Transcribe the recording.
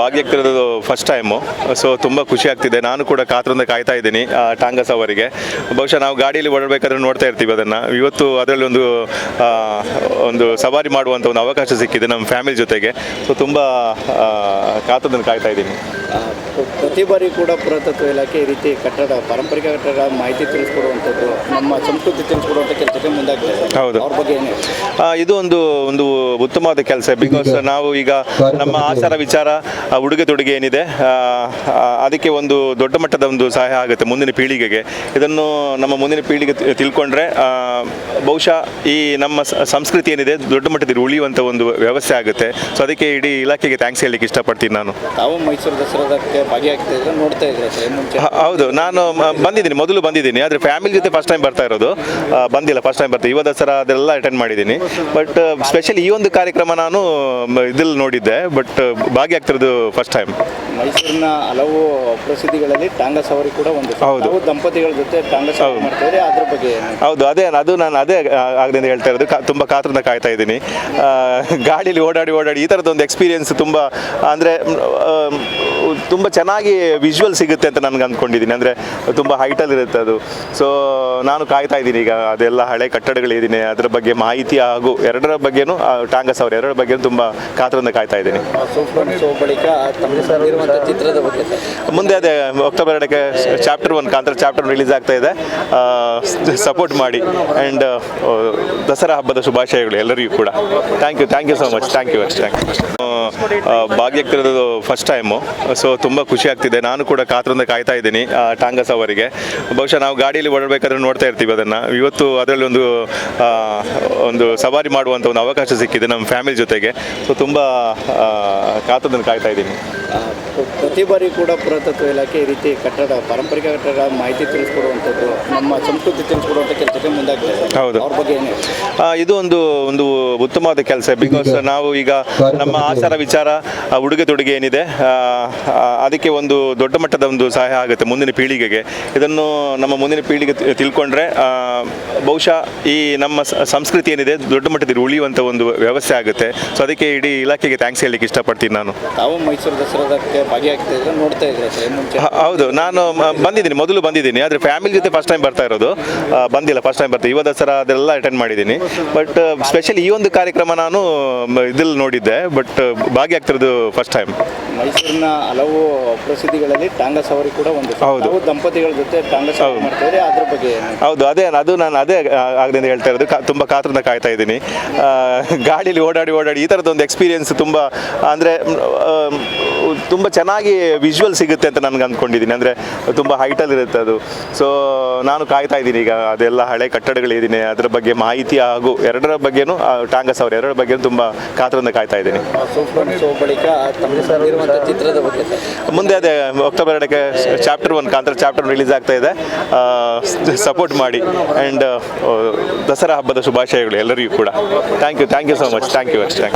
ಭಾಗ್ಯಕ್ಕಿರೋದು first time so ತುಂಬ ಖುಷಿ ಆಗ್ತಿದೆ. ನಾನು ಕೂಡ ಕಾತ್ರದಿಂದ ಕಾಯ್ತಾ ಇದ್ದೀನಿ ಟಾಂಗಾ ಟಾಂಗಸ್ ಅವರಿಗೆ. ಬಹುಶಃ ನಾವು ಗಾಡಿಯಲ್ಲಿ ಓಡಬೇಕಾದ್ರೆ ನೋಡ್ತಾ ಇರ್ತೀವಿ ಅದನ್ನು. ಇವತ್ತು ಅದರಲ್ಲಿ ಒಂದು ಒಂದು ಸವಾರಿ ಮಾಡುವಂಥ ಒಂದು ಅವಕಾಶ ಸಿಕ್ಕಿದೆ ನಮ್ಮ ಫ್ಯಾಮಿಲಿ ಜೊತೆಗೆ. ಸೊ ತುಂಬ ಕಾತುರದಿಂದ ಕಾಯ್ತಾ ಇದ್ದೀನಿ. ಪ್ರತಿ ಬಾರಿ ಕೂಡ ಪುರಾತತ್ವ ಇಲಾಖೆ ಈ ರೀತಿ ಕಟ್ಟಡ ಪಾರಂಪರಿಕ ಕಟ್ಟಡ ಮಾಹಿತಿ ತಿಳಿಸ್ಕೊಡುವಂಥದ್ದು ನಮ್ಮ ಸಂಸ್ಕೃತಿ ತಿಳಿಸ್ಕೊಡುವಂಥ ಕೆಲಸಕ್ಕೆ ಮುಂದಾಗ್ತದೆ ಹೌದು. ಅವ್ರ ಬಗ್ಗೆ ಏನು ಇದು ಒಂದು ಒಂದು ಉತ್ತಮವಾದ ಕೆಲಸ ಬಿಕಾಸ್ ನಾವು ಈಗ ನಮ್ಮ ಆಚಾರ ವಿಚಾರ ಉಡುಗೆ ತೊಡುಗೆ ಏನಿದೆ ಅದಕ್ಕೆ ಒಂದು ದೊಡ್ಡ ಮಟ್ಟದ ಒಂದು ಸಹಾಯ ಆಗುತ್ತೆ ಮುಂದಿನ ಪೀಳಿಗೆಗೆ. ಇದನ್ನು ನಮ್ಮ ಮುಂದಿನ ಪೀಳಿಗೆ ತಿಳ್ಕೊಂಡ್ರೆ ಬಹುಶಃ ಈ ನಮ್ಮ ಸಂಸ್ಕೃತಿ ಏನಿದೆ ದೊಡ್ಡ ಮಟ್ಟದಲ್ಲಿ ಉಳಿಯುವಂಥ ಒಂದು ವ್ಯವಸ್ಥೆ ಆಗುತ್ತೆ. ಸೊ ಅದಕ್ಕೆ ಇಡೀ ಇಲಾಖೆಗೆ ಥ್ಯಾಂಕ್ಸ್ ಹೇಳಲಿಕ್ಕೆ ಇಷ್ಟಪಡ್ತೀನಿ ನಾನು. ತಾವು ಮೈಸೂರು ದಸರಾದಕ್ಕೆ ನೋಡ್ತಾ ಇದ್ರೆ ಹೌದು. ನಾನು ಬಂದಿದ್ದೀನಿ ಮೊದಲು ಬಂದಿದ್ದೀನಿ. ಆದರೆ ಫ್ಯಾಮಿಲಿ ಜೊತೆ ಫಸ್ಟ್ ಟೈಮ್ ಬರ್ತಾ ಇರೋದು. ಬಂದಿಲ್ಲ ಫಸ್ಟ್ ಟೈಮ್ ಬರ್ತಾ. ಯುವ ದಸರಾ ಅದೆಲ್ಲ ಅಟೆಂಡ್ ಮಾಡಿದ್ದೀನಿ. ಬಟ್ ಸ್ಪೆಷಲಿ ಈ ಒಂದು ಕಾರ್ಯಕ್ರಮ ನಾನು ಇದ್ರಲ್ಲಿ ನೋಡಿದ್ದೆ. ಬಟ್ ಭಾಗಿಯಾಗ್ತಿರೋದು ಫಸ್ಟ್ ಟೈಮ್ ಮೈಸೂರಿನ ಹಲವು ಪ್ರಸಿದ್ಧಿಗಳಲ್ಲಿ ಟಾಂಗ ಸವಾರಿ ಕೂಡ ಒಂದು ಹೌದು. ದಂಪತಿಗಳ ಜೊತೆ ಟಾಂಗ ಸವಾರಿ ಮಾಡ್ತಾರೆ ಅದ್ರ ಬಗ್ಗೆ ಹೌದು ಅದೇ ಅದು ನಾನು ಅದೇ ಆಗದಿಂದ ಹೇಳ್ತಾ ಇರೋದು ತುಂಬ ಕಾತ್ರದಿಂದ ಕಾಯ್ತಾ ಇದ್ದೀನಿ ಗಾಡಿಲಿ ಗಾಡೀಲಿ ಓಡಾಡಿ ಓಡಾಡಿ ಈ ಥರದ್ದೊಂದು ಎಕ್ಸ್ಪೀರಿಯನ್ಸ್ ತುಂಬ ಅಂದರೆ ತುಂಬ ಚೆನ್ನಾಗಿ ವಿಜುವಲ್ ಸಿಗುತ್ತೆ ಅಂತ ನನಗೆ ಅಂದ್ಕೊಂಡಿದ್ದೀನಿ ಅಂದರೆ ತುಂಬ ಹೈಟಲ್ಲಿ ಇರುತ್ತೆ ಅದು. ಸೊ ನಾನು ಕಾಯ್ತಾ ಇದ್ದೀನಿ ಈಗ ಅದೆಲ್ಲ ಹಳೆ ಕಟ್ಟಡಗಳಿದ್ದೀನಿ ಅದರ ಬಗ್ಗೆ ಮಾಹಿತಿ ಹಾಗೂ ಎರಡರ ಬಗ್ಗೆನೂ ಟಾಂಗಸ್ ಅವ್ರ ಎರಡರ ಬಗ್ಗೆ ತುಂಬ ಕಾತರದಿಂದ ಕಾಯ್ತಾ ಇದ್ದೀನಿ. ಮುಂದೆ ಅದೇ ಅಕ್ಟೋಬರ್ ಎರಡಕ್ಕೆ chapter one Kantara chapter release ಆಗ್ತಾ ಇದೆ. ಸಪೋರ್ಟ್ ಮಾಡಿ. ಆ್ಯಂಡ್ ದಸರಾ ಹಬ್ಬದ ಶುಭಾಶಯಗಳು ಎಲ್ಲರಿಗೂ ಕೂಡ. Thank you thank you so much thank you ಅಷ್ಟೇ ಥ್ಯಾಂಕ್ ಯು ಭಾಗ್ಯಕ್ಕೆ ಫಸ್ಟ್ ಟೈಮು ಸೊ ತುಂಬ ಖುಷಿ ಆಗ್ತಿದೆ. ನಾನು ಕೂಡ ಕಾತ್ರದಿಂದ ಕಾಯ್ತಾ ಇದ್ದೀನಿ ಟಾಂಗಾ ಟಾಂಗಸ್ ಅವರಿಗೆ. ಬಹುಶಃ ನಾವು ಗಾಡಿಯಲ್ಲಿ ಓಡಬೇಕಾದ್ರೆ ನೋಡ್ತಾ ಇರ್ತೀವಿ ಅದನ್ನು. ಇವತ್ತು ಅದರಲ್ಲಿ ಒಂದು ಒಂದು ಸವಾರಿ ಮಾಡುವಂಥ ಒಂದು ಅವಕಾಶ ಸಿಕ್ಕಿದೆ ನಮ್ಮ ಫ್ಯಾಮಿಲಿ ಜೊತೆಗೆ. ಸೊ ತುಂಬ ಕಾತರದಿಂದ ಕಾಯ್ತಾ ಇದ್ದೀನಿ. ಪ್ರತಿ ಬಾರಿ ಕೂಡ ಪುರಾತತ್ವ ಇಲಾಖೆ ಈ ರೀತಿ ಕಟ್ಟಡ ಪಾರಂಪರಿಕ ಕಟ್ಟಡ ಮಾಹಿತಿ ತಿಳಿಸ್ಕೊಡುವಂಥದ್ದು ನಮ್ಮ ಸಂಸ್ಕೃತಿ ತಿಳಿಸ್ಕೊಡುವಂಥ ಕೆಲಸಕ್ಕೆ ಮುಂದಾಗ್ತದೆ ಹೌದು. ಅವ್ರ ಬಗ್ಗೆ ಏನು ಇದು ಒಂದು ಒಂದು ಉತ್ತಮವಾದ ಕೆಲಸ. ಬಿಕಾಸ್ ನಾವು ಈಗ ನಮ್ಮ ಆಚಾರ ವಿಚಾರ ಉಡುಗೆ ತೊಡುಗೆ ಏನಿದೆ ಅದಕ್ಕೆ ಒಂದು ದೊಡ್ಡ ಮಟ್ಟದ ಒಂದು ಸಹಾಯ ಆಗುತ್ತೆ ಮುಂದಿನ ಪೀಳಿಗೆಗೆ. ಇದನ್ನು ನಮ್ಮ ಮುಂದಿನ ಪೀಳಿಗೆ ತಿಳ್ಕೊಂಡ್ರೆ ಬಹುಶಃ ಈ ನಮ್ಮ ಸಂಸ್ಕೃತಿ ಏನಿದೆ ದೊಡ್ಡ ಮಟ್ಟದಲ್ಲಿ ಉಳಿಯುವಂಥ ಒಂದು ವ್ಯವಸ್ಥೆ ಆಗುತ್ತೆ. ಸೊ ಅದಕ್ಕೆ ಇಡೀ ಇಲಾಖೆಗೆ ಥ್ಯಾಂಕ್ಸ್ ಹೇಳಲಿಕ್ಕೆ ಇಷ್ಟಪಡ್ತೀನಿ ನಾನು. ತಾವು ಮೈಸೂರು ದಸರಾದಕ್ಕೆ ಭಾಗಿಯಾಗ್ತಿದ್ರೆ ನೋಡ್ತಾ ಇದ್ರೆ ಸರ್ ಹೌದು. ನಾನು ಬಂದಿದ್ದೀನಿ ಮೊದಲು ಬಂದಿದ್ದೀನಿ. ಆದರೆ ಫ್ಯಾಮಿಲಿ ಜೊತೆ ಫಸ್ಟ್ ಟೈಮ್ ಬರ್ತಾ ಇರೋದು. ಬಂದಿಲ್ಲ ಫಸ್ಟ್ ಟೈಮ್ ಬರ್ತಾ. ಯುವ ದಸರಾ ಅದೆಲ್ಲ ಅಟೆಂಡ್ ಮಾಡಿದ್ದೀನಿ. ಬಟ್ ಸ್ಪೆಷಲಿ ಈ ಒಂದು ಕಾರ್ಯಕ್ರಮ ನಾನು ಇದ್ರಲ್ಲಿ ನೋಡಿದ್ದೆ. ಬಟ್ ಭಾಗಿಯಾಗ್ತಿರೋದು ಫಸ್ಟ್ ಟೈಮ್ ಮೈಸೂರಿನ ಹಲವು ಪ್ರಸಿದ್ಧಿಗಳಲ್ಲಿ ಟಾಂಗ ಸವಾರಿ ಕೂಡ ಒಂದು ಹೌದು. ದಂಪತಿಗಳ ಜೊತೆ ಟಾಂಗ ಸವಾರಿ ಮಾಡ್ತಾರೆ ಮಾಡ್ತಾ ಅದ್ರ ಬಗ್ಗೆ ಹೌದು ಅದೇ ಅದು ನಾನು ಅದೇ ಆಗದಿಂದ ಹೇಳ್ತಾ ಇರೋದು ತುಂಬ ಕಾತ್ರದಿಂದ ಕಾಯ್ತಾ ಇದ್ದೀನಿ ಗಾಡಿಲಿ ಗಾಡೀಲಿ ಓಡಾಡಿ ಓಡಾಡಿ ಈ ಥರದ್ದೊಂದು ಎಕ್ಸ್ಪೀರಿಯನ್ಸ್ ತುಂಬ ಅಂದರೆ ತುಂಬ ಚೆನ್ನಾಗಿ ವಿಜುವಲ್ ಸಿಗುತ್ತೆ ಅಂತ ನನಗೆ ಅಂದ್ಕೊಂಡಿದ್ದೀನಿ ಅಂದರೆ ತುಂಬ ಹೈಟಲ್ಲಿ ಇರುತ್ತೆ ಅದು. ಸೊ ನಾನು ಕಾಯ್ತಾ ಇದ್ದೀನಿ ಈಗ ಅದೆಲ್ಲ ಹಳೆ ಕಟ್ಟಡಗಳಿದ್ದೀನಿ ಅದರ ಬಗ್ಗೆ ಮಾಹಿತಿ ಹಾಗೂ ಎರಡರ ಬಗ್ಗೆನೂ ಟಾಂಗಸ್ ಅವ್ರ ಎರಡರ ಬಗ್ಗೆ ತುಂಬ ಕಾತರದಿಂದ ಕಾಯ್ತಾ ಇದ್ದೀನಿ. ಮುಂದೆ ಅದೇ ಅಕ್ಟೋಬರ್ ಎರಡಕ್ಕೆ chapter one Kantara chapter release ಆಗ್ತಾ ಇದೆ. ಸಪೋರ್ಟ್ ಮಾಡಿ. ಆ್ಯಂಡ್ ದಸರಾ ಹಬ್ಬದ ಶುಭಾಶಯಗಳು ಎಲ್ಲರಿಗೂ ಕೂಡ. Thank you thank you so much thank you ಅಷ್ಟೇ